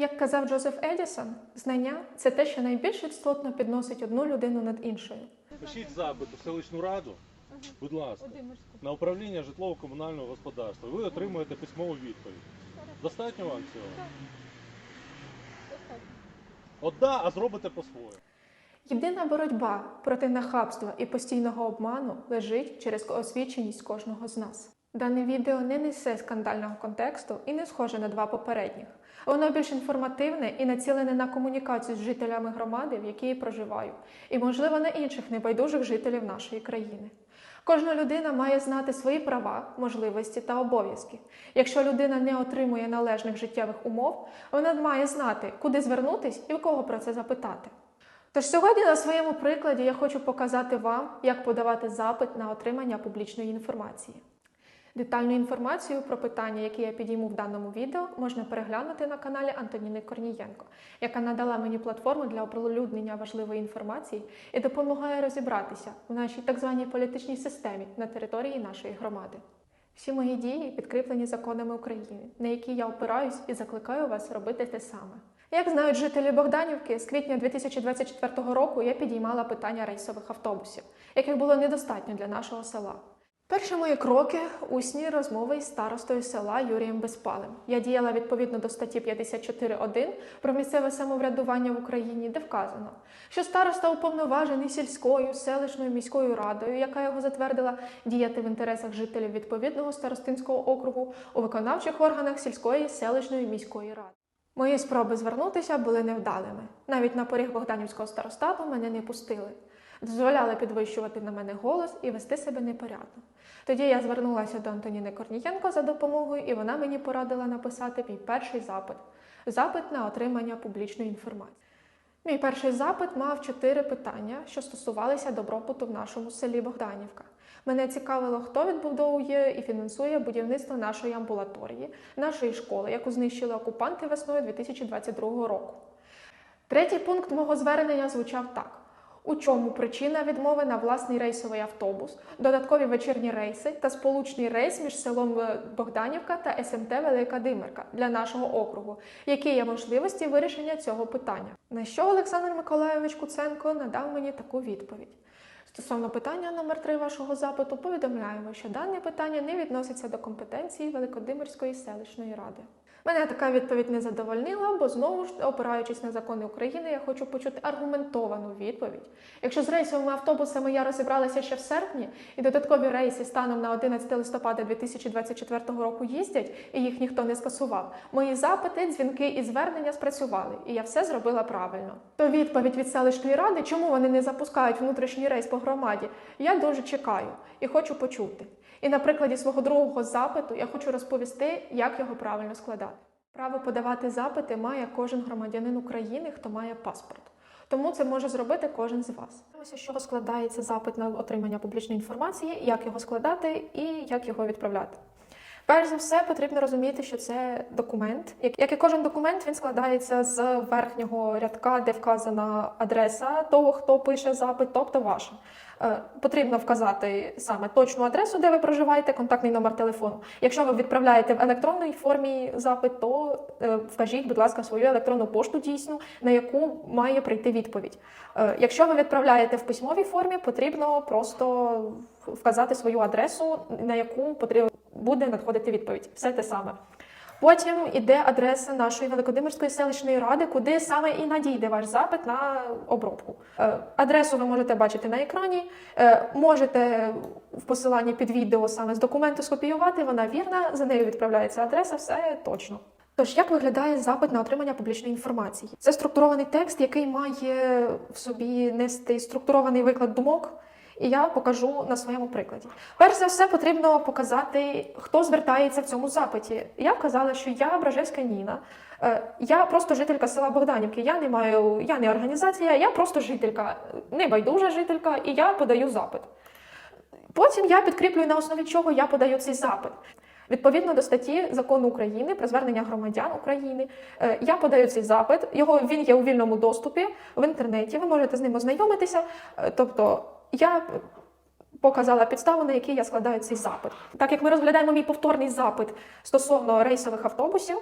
Як казав Джозеф Едісон, знання це те, що найбільш істотно підносить одну людину над іншою. Пишіть запит у селищну раду, будь ласка, на управління житлово-комунального господарства. Ви отримуєте письмову відповідь. Достатньо вам цього? От да, а зробите по-своєму. Єдина боротьба проти нахабства і постійного обману лежить через освіченість кожного з нас. Дане відео не несе скандального контексту і не схоже на два попередніх. Воно більш інформативне і націлене на комунікацію з жителями громади, в якій проживаю, і, можливо, на інших небайдужих жителів нашої країни. Кожна людина має знати свої права, можливості та обов'язки. Якщо людина не отримує належних життєвих умов, вона має знати, куди звернутись і в кого про це запитати. Тож сьогодні на своєму прикладі я хочу показати вам, як подавати запит на отримання публічної інформації. Детальну інформацію про питання, які я підійму в даному відео, можна переглянути на каналі Антоніни Корнієнко, яка надала мені платформу для оприлюднення важливої інформації і допомагає розібратися в нашій так званій політичній системі на території нашої громади. Всі мої дії підкріплені законами України, на які я опираюсь і закликаю вас робити те саме. Як знають жителі Богданівки, з квітня 2024 року я підіймала питання рейсових автобусів, яких було недостатньо для нашого села. Перші мої кроки усні розмови із старостою села Юрієм Безпалем. Я діяла відповідно до статті 54.1 про місцеве самоврядування в Україні, де вказано, що староста уповноважений сільською, селищною міською радою, яка його затвердила, діяти в інтересах жителів відповідного старостинського округу у виконавчих органах сільської, селищної міської ради. Мої спроби звернутися були невдалими. Навіть на поріг Богданівського старостату мене не пустили. Дозволяли підвищувати на мене голос і вести себе непорядно. Тоді я звернулася до Антоніни Корнієнко за допомогою, і вона мені порадила написати мій перший запит запит на отримання публічної інформації. Мій перший запит мав чотири питання, що стосувалися добробуту в нашому селі Богданівка. Мене цікавило, хто відбудовує і фінансує будівництво нашої амбулаторії, нашої школи, яку знищили окупанти весною 2022 року. Третій пункт мого звернення звучав так: у чому причина відмови на власний рейсовий автобус, додаткові вечірні рейси та сполучний рейс між селом е, Богданівка та СМТ Велика Димирка для нашого округу, які є можливості вирішення цього питання. На що Олександр Миколайович Куценко надав мені таку відповідь. Стосовно питання номер 3 вашого запиту, повідомляємо, що дане питання не відноситься до компетенції Великодимирської селищної ради. Мене така відповідь не задовольнила, бо знову ж опираючись на закони України, я хочу почути аргументовану відповідь. Якщо з рейсовими автобусами я розібралася ще в серпні, і додаткові рейси станом на 11 листопада 2024 року їздять, і їх ніхто не скасував, мої запити, дзвінки і звернення спрацювали, і я все зробила правильно. То відповідь від селищної ради, чому вони не запускають внутрішній рейс по громаді, я дуже чекаю і хочу почути. І на прикладі свого другого запиту я хочу розповісти, як його правильно складати. Право подавати запити має кожен громадянин України, хто має паспорт. Тому це може зробити кожен з вас. Ось з чого складається запит на отримання публічної інформації, як його складати і як його відправляти. Перш за все, потрібно розуміти, що це документ. Як, і кожен документ, він складається з верхнього рядка, де вказана адреса того, хто пише запит, тобто ваша. Е, потрібно вказати саме точну адресу, де ви проживаєте, контактний номер телефону. Якщо ви відправляєте в електронній формі запит, то е, вкажіть, будь ласка, свою електронну пошту дійсну, на яку має прийти відповідь. Е, якщо ви відправляєте в письмовій формі, потрібно просто вказати свою адресу, на яку потрібно буде надходити відповідь. Все те саме. Потім іде адреса нашої Великодимирської селищної ради, куди саме і надійде ваш запит на обробку. Е, Адресу ви можете бачити на екрані. Е, Можете в посиланні під відео саме з документу скопіювати. Вона вірна, за нею відправляється адреса, все точно. Тож, як виглядає запит на отримання публічної інформації? Це структурований текст, який має в собі нести структурований виклад думок. І я покажу на своєму прикладі. Перш за все, потрібно показати, хто звертається в цьому запиті. Я вказала, що я Бражевська Ніна. Е, Я просто жителька села Богданівки. Я не маю, я не організація, я просто жителька, небайдужа жителька, і я подаю запит. Потім я підкріплюю на основі чого я подаю цей запит. Відповідно до статті закону України про звернення громадян України, е, я подаю цей запит. Його він є у вільному доступі в інтернеті. Ви можете з ним ознайомитися. Е, Тобто я показала підставу, на якій я складаю цей запит. Так як ми розглядаємо мій повторний запит стосовно рейсових автобусів,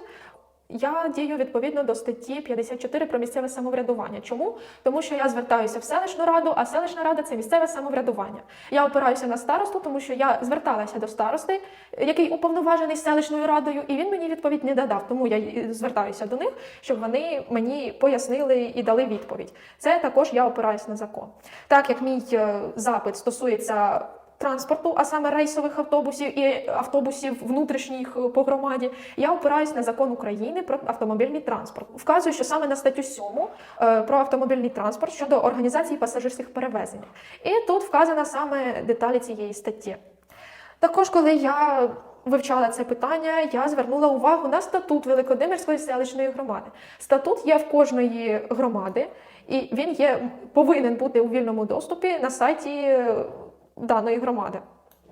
Я дію відповідно до статті 54 про місцеве самоврядування. Чому? Тому що я звертаюся в селищну раду, а селищна рада це місцеве самоврядування. Я опираюся на старосту, тому що я зверталася до старости, який уповноважений селищною радою, і він мені відповідь не додав. Тому я звертаюся до них, щоб вони мені пояснили і дали відповідь. Це також я опираюся на закон. Так як мій е, запит стосується транспорту, а саме рейсових автобусів і автобусів внутрішніх е, по громаді, я опираюсь на закон України про автомобільний транспорт. Вказую, що саме на статтю 7 е, про автомобільний транспорт щодо організації пасажирських перевезень. І тут вказано саме деталі цієї статті. Також, коли я вивчала це питання, я звернула увагу на статут Великодимирської селищної громади. Статут є в кожної громади, і він є повинен бути у вільному доступі на сайті е, даної громади.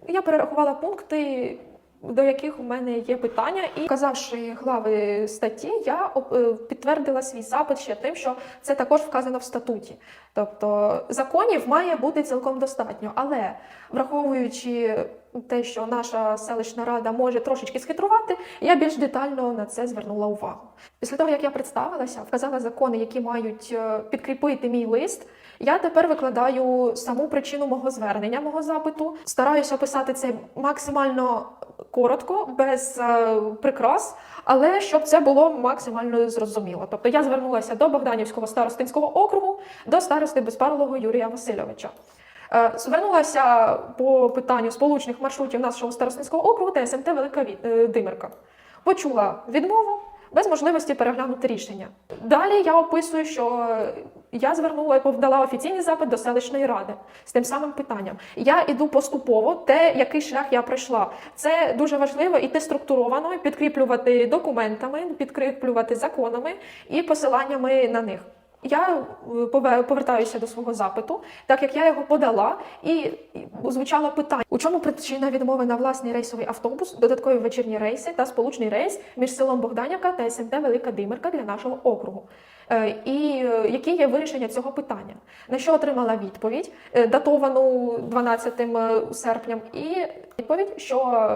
Я перерахувала пункти. До яких у мене є питання, і вказавши глави статті, я е, підтвердила свій запит ще тим, що це також вказано в статуті. Тобто законів має бути цілком достатньо, але враховуючи те, що наша селищна рада може трошечки схитрувати, я більш детально на це звернула увагу. Після того, як я представилася, вказала закони, які мають е, підкріпити мій лист. Я тепер викладаю саму причину мого звернення, мого запиту. Стараюся писати це максимально коротко, без е, прикрас, але щоб це було максимально зрозуміло. Тобто я звернулася до Богданівського старостинського округу, до старости Безпарлого Юрія Васильовича. Е, Звернулася по питанню сполучних маршрутів нашого старостинського округу та СМТ Велика е, Димирка. Почула відмову без можливості переглянути рішення. Далі я описую, що я звернула і подала офіційний запит до селищної ради з тим самим питанням. Я іду поступово, те, який шлях я пройшла. Це дуже важливо іти структуровано, підкріплювати документами, підкріплювати законами і посиланнями на них. Я е, повертаюся до свого запиту, так як я його подала, і звучало питання: у чому причина відмови на власний рейсовий автобус, додаткові вечірні рейси та сполучний рейс між селом Богданівка та СМТ Велика Димирка для нашого округу. Е, І е, які є вирішення цього питання? На що отримала відповідь, датовану 12 серпня, і відповідь, що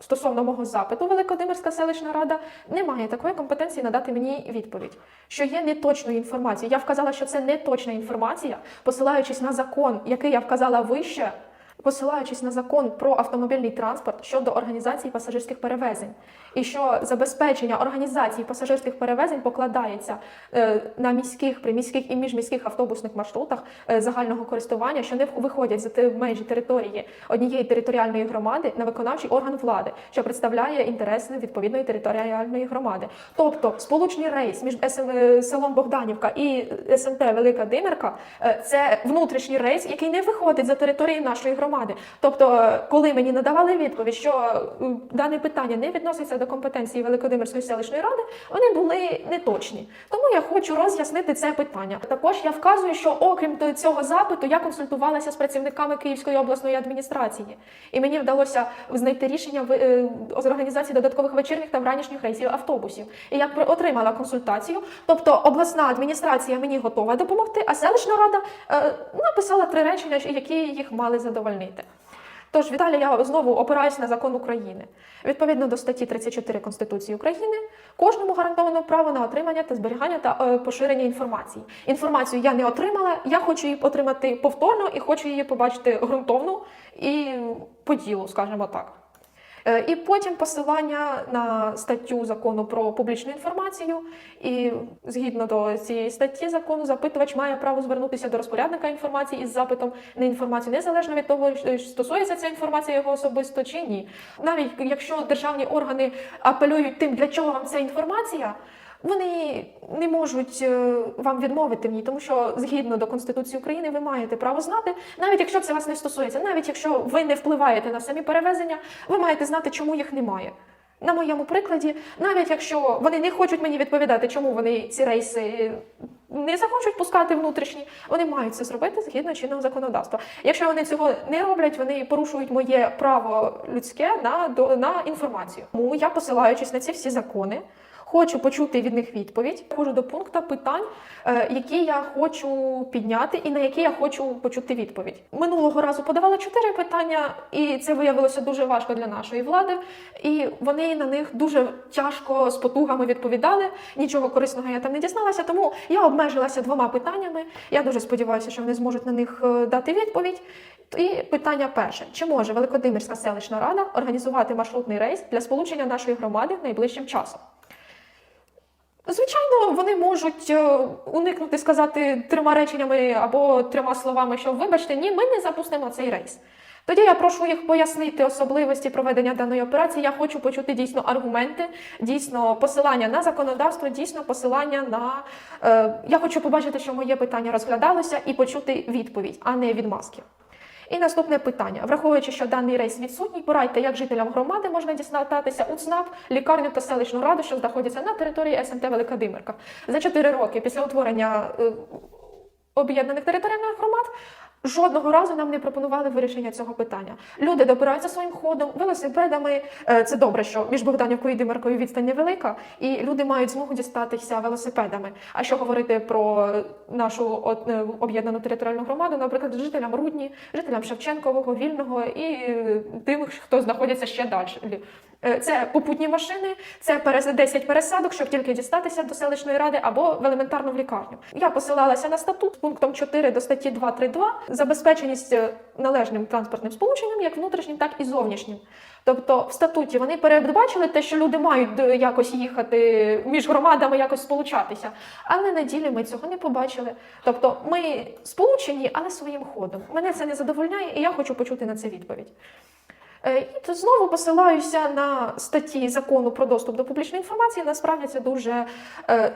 стосовно мого запиту Великодимирська селищна рада не має такої компетенції надати мені відповідь, що є неточною інформацією. Я вказала, що це неточна інформація, посилаючись на закон, який я вказала вище. Посилаючись на закон про автомобільний транспорт щодо організації пасажирських перевезень, і що забезпечення організації пасажирських перевезень покладається е, на міських, приміських і міжміських автобусних маршрутах е, загального користування, що не виходять за межі території однієї територіальної громади на виконавчий орган влади, що представляє інтереси відповідної територіальної громади. Тобто, сполучний рейс між е, селом Богданівка і СМТ Велика Димирка е, це внутрішній рейс, який не виходить за території нашої громади. Тобто, е, коли мені надавали відповідь, що е, дане питання не відноситься до компетенції Великодимирської селищної ради, вони були неточні. Тому я хочу роз'яснити це питання. Також я вказую, що окрім цього запиту я консультувалася з працівниками Київської обласної адміністрації, і мені вдалося знайти рішення в е, організації додаткових вечірніх та вранішніх рейсів автобусів. І я отримала консультацію. Тобто обласна адміністрація мені готова допомогти, а селищна рада е, написала три речення, які їх мали задовольнити. Тож, Віталія, я знову опираюсь на закон України. Відповідно до статті 34 Конституції України, кожному гарантовано право на отримання та зберігання та е, поширення інформації. Інформацію я не отримала, я хочу її отримати повторно і хочу її побачити ґрунтовно і по ділу, скажімо так. Е, І потім посилання на статтю закону про публічну інформацію. І згідно до цієї статті закону, запитувач має право звернутися до розпорядника інформації із запитом на інформацію, незалежно від того, що стосується ця інформація його особисто чи ні. Навіть якщо державні органи апелюють тим, для чого вам ця інформація. Вони не можуть е, вам відмовити в ній, тому що згідно до Конституції України ви маєте право знати, навіть якщо це вас не стосується, навіть якщо ви не впливаєте на самі перевезення, ви маєте знати, чому їх немає. На моєму прикладі, навіть якщо вони не хочуть мені відповідати, чому вони ці рейси не захочуть пускати внутрішні, вони мають це зробити згідно чинного законодавства. Якщо вони цього не роблять, вони порушують моє право людське на, до, на інформацію. Тому я, посилаючись на ці всі закони, Хочу почути від них відповідь. Ходжу до пункту питань, е, які я хочу підняти і на які я хочу почути відповідь. Минулого разу подавала чотири питання, і це виявилося дуже важко для нашої влади. І вони на них дуже тяжко з потугами відповідали. Нічого корисного я там не дізналася, тому я обмежилася двома питаннями. Я дуже сподіваюся, що вони зможуть на них е, дати відповідь. І питання перше: чи може Великодимирська селищна рада організувати маршрутний рейс для сполучення нашої громади найближчим часом? Звичайно, вони можуть е, уникнути сказати трьома реченнями або трьома словами, що вибачте, ні, ми не запустимо цей рейс. Тоді я прошу їх пояснити особливості проведення даної операції. Я хочу почути дійсно аргументи, дійсно посилання на законодавство, дійсно посилання на е, я хочу побачити, що моє питання розглядалося, і почути відповідь, а не відмазки. І наступне питання. Враховуючи, що даний рейс відсутній, порадьте, як жителям громади можна дістатися у ЦНАП, лікарню та селищну раду, що знаходяться на території СМТ Великодимирка. За 4 роки після утворення е, об'єднаних територіальних громад жодного разу нам не пропонували вирішення цього питання. Люди добираються своїм ходом, велосипедами. Е, Це добре, що між Богданівкою і Димиркою відстань невелика, і люди мають змогу дістатися велосипедами. А що говорити про нашу е, об'єднану територіальну громаду, наприклад, жителям Рудні, жителям Шевченкового, Вільного і е, тим, хто знаходиться ще далі. Е, Це попутні машини, це перес- 10 пересадок, щоб тільки дістатися до селищної ради або в елементарну в лікарню. Я посилалася на статут пунктом 4 до статті 232 забезпеченість е, належним транспортним сполученням, як внутрішнім, так і зовнішнім. Тобто в статуті вони передбачили те, що люди мають е, якось їхати між громадами, якось сполучатися. Але на ділі ми цього не побачили. Тобто ми сполучені, але своїм ходом. Мене це не задовольняє, і я хочу почути на це відповідь. Е, І знову посилаюся на статті закону про доступ до публічної інформації. Насправді це дуже е,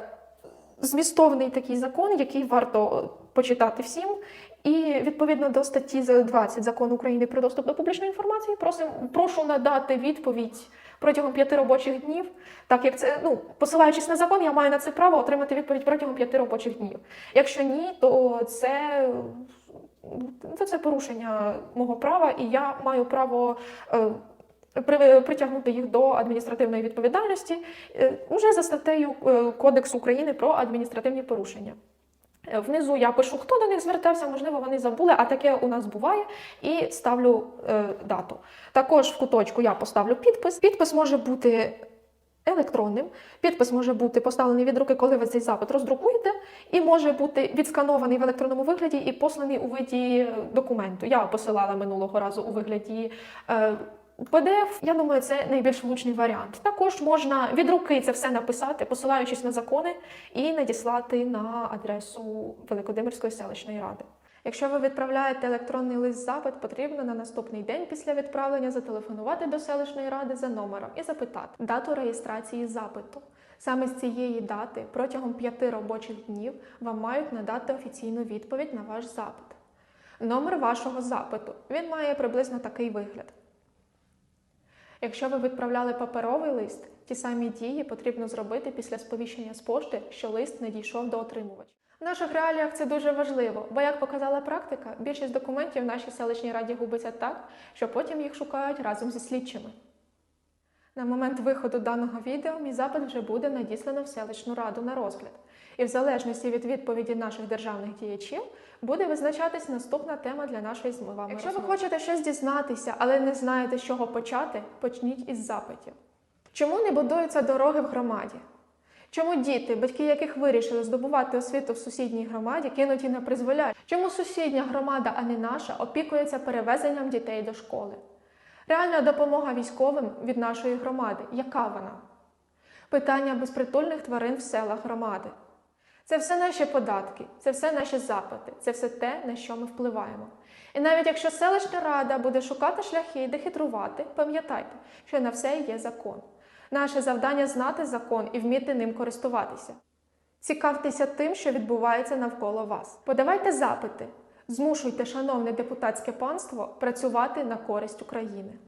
змістовний такий закон, який варто почитати всім. І відповідно до статті 20 закону України про доступ до публічної інформації, просим, прошу надати відповідь протягом п'яти робочих днів. Так як це, ну посилаючись на закон, я маю на це право отримати відповідь протягом п'яти робочих днів. Якщо ні, то це. То це порушення мого права, і я маю право е, при- притягнути їх до адміністративної відповідальності е, уже за статтею е, Кодексу України про адміністративні порушення. Внизу я пишу, хто до них звертався, можливо, вони забули, а таке у нас буває, і ставлю е, дату. Також в куточку я поставлю підпис. Підпис може бути електронним, підпис може бути поставлений від руки, коли ви цей запит роздрукуєте, і може бути відсканований в електронному вигляді і посланий у виді е, документу. Я посилала минулого разу у вигляді. Е, PDF, я думаю, це найбільш влучний варіант. Також можна від руки це все написати, посилаючись на закони, і надіслати на адресу Великодимирської селищної ради. Якщо ви відправляєте електронний лист запит, потрібно на наступний день після відправлення зателефонувати до селищної ради за номером і запитати дату реєстрації запиту. Саме з цієї дати протягом п'яти робочих днів вам мають надати офіційну відповідь на ваш запит. Номер вашого запиту він має приблизно такий вигляд. Якщо ви відправляли паперовий лист, ті самі дії потрібно зробити після сповіщення з пошти, що лист не дійшов до отримувача. В наших реаліях це дуже важливо, бо, як показала практика, більшість документів в нашій селищній раді губиться так, що потім їх шукають разом зі слідчими. На момент виходу даного відео мій запит вже буде надіслано в селищну раду на розгляд. І в залежності від відповіді наших державних діячів буде визначатись наступна тема для нашої з вами. Якщо ви хочете щось дізнатися, але не знаєте, з чого почати, почніть із запитів. Чому не будуються дороги в громаді? Чому діти, батьки яких вирішили здобувати освіту в сусідній громаді, кинуті на призволяще? Чому сусідня громада, а не наша, опікується перевезенням дітей до школи? Реальна допомога військовим від нашої громади. Яка вона? Питання безпритульних тварин в селах громади. Це все наші податки, це все наші запити, це все те, на що ми впливаємо. І навіть якщо селищна рада буде шукати шляхи де хитрувати, пам'ятайте, що на все є закон. Наше завдання знати закон і вміти ним користуватися. Цікавтеся тим, що відбувається навколо вас. Подавайте запити, змушуйте, шановне депутатське панство, працювати на користь України.